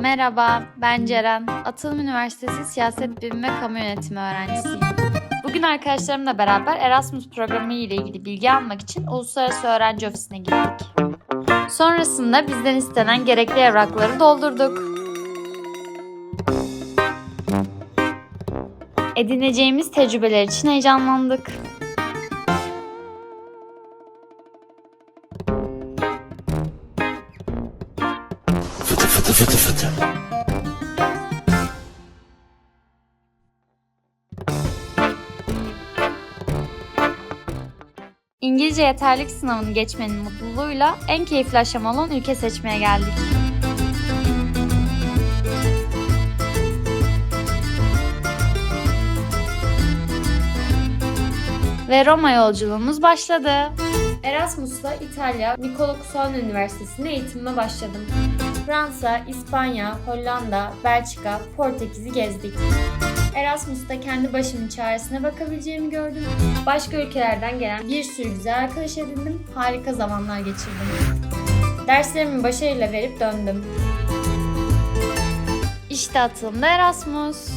Merhaba, ben Ceren. Atılım Üniversitesi Siyaset Bilimi ve Kamu Yönetimi öğrencisiyim. Bugün arkadaşlarımla beraber Erasmus programı ile ilgili bilgi almak için Uluslararası Öğrenci Ofisi'ne gittik. Sonrasında bizden istenen gerekli evrakları doldurduk. Edineceğimiz tecrübeler için heyecanlandık. Fıtı fıtı. İngilizce yeterlik sınavını geçmenin mutluluğuyla en keyifli aşama olan ülke seçmeye geldik. Ve Roma yolculuğumuz başladı. Erasmus'la İtalya Nicola Cusan Üniversitesi'nde eğitimime başladım. Fransa, İspanya, Hollanda, Belçika, Portekiz'i gezdik. Erasmus'ta kendi başımın çaresine bakabileceğimi gördüm. Başka ülkelerden gelen bir sürü güzel arkadaş edindim. Harika zamanlar geçirdim. Derslerimi başarıyla verip döndüm. İşte atılımda Erasmus.